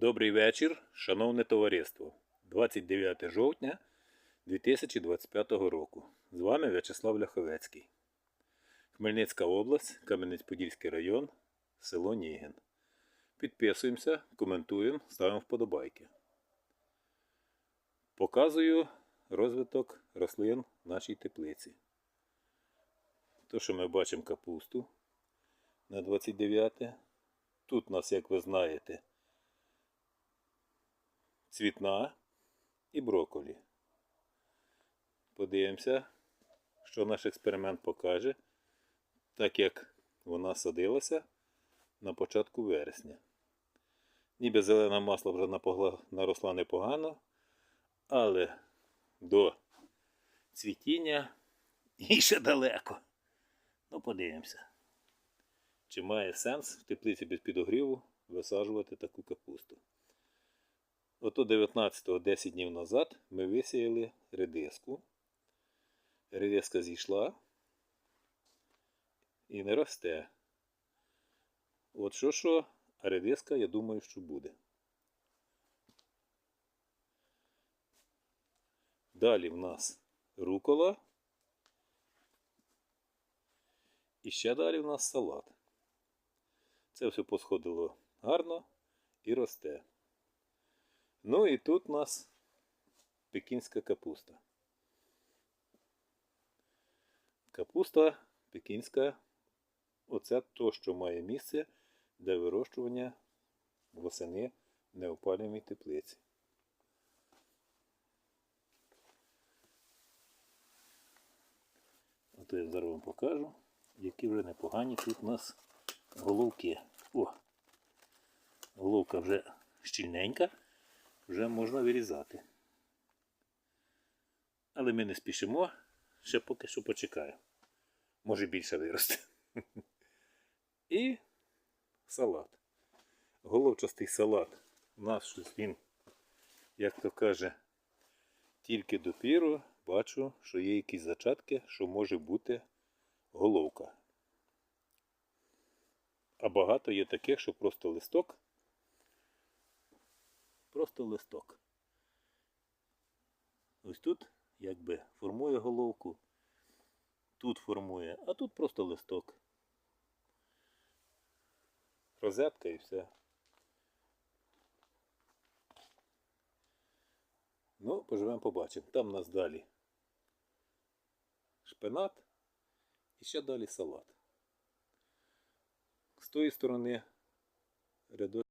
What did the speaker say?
Добрий вечір, шановне товариство. 29 жовтня 2025 року. З вами В'ячеслав Ляховецький. Хмельницька область, Кам'янець-Подільський район, село Нігін. Підписуємося, коментуємо, ставимо вподобайки. Показую розвиток рослин нашій теплиці. То, що ми бачимо капусту на 29. Тут у нас, як ви знаєте, цвітна і брокколі. Подивимося, що наш експеримент покаже, так як вона садилася на початку вересня. Ніби зелене масло вже наросла непогано, але до цвітіння і ще далеко. Ну, подивимося, чи має сенс в теплиці без підогріву висаджувати таку капусту. Ото 19-го 10 днів назад ми висіяли редиску. Редиска зійшла і не росте. От що що, а редиска, я думаю, що буде. Далі в нас рукола. І ще далі в нас салат. Це все посходило гарно і росте. Ну і тут у нас пекінська капуста. Капуста пекінська. Оце то, що має місце для вирощування восени в неопалювальній теплиці. Ото я зараз вам покажу, які вже непогані тут у нас головки. О! Головка вже щільненька вже можна вирізати. Але ми не спішимо, ще поки що почекаю. Може більше виросте. І салат. Головчастий салат. У нас щось він, як то каже, тільки допіру бачу, що є якісь зачатки, що може бути головка. А багато є таких, що просто листок просто листок. Ось тут якби формує головку, тут формує, а тут просто листок. Розетка і все. Ну, поживемо побачимо. Там у нас далі шпинат і ще далі салат. З тої сторони рядочок.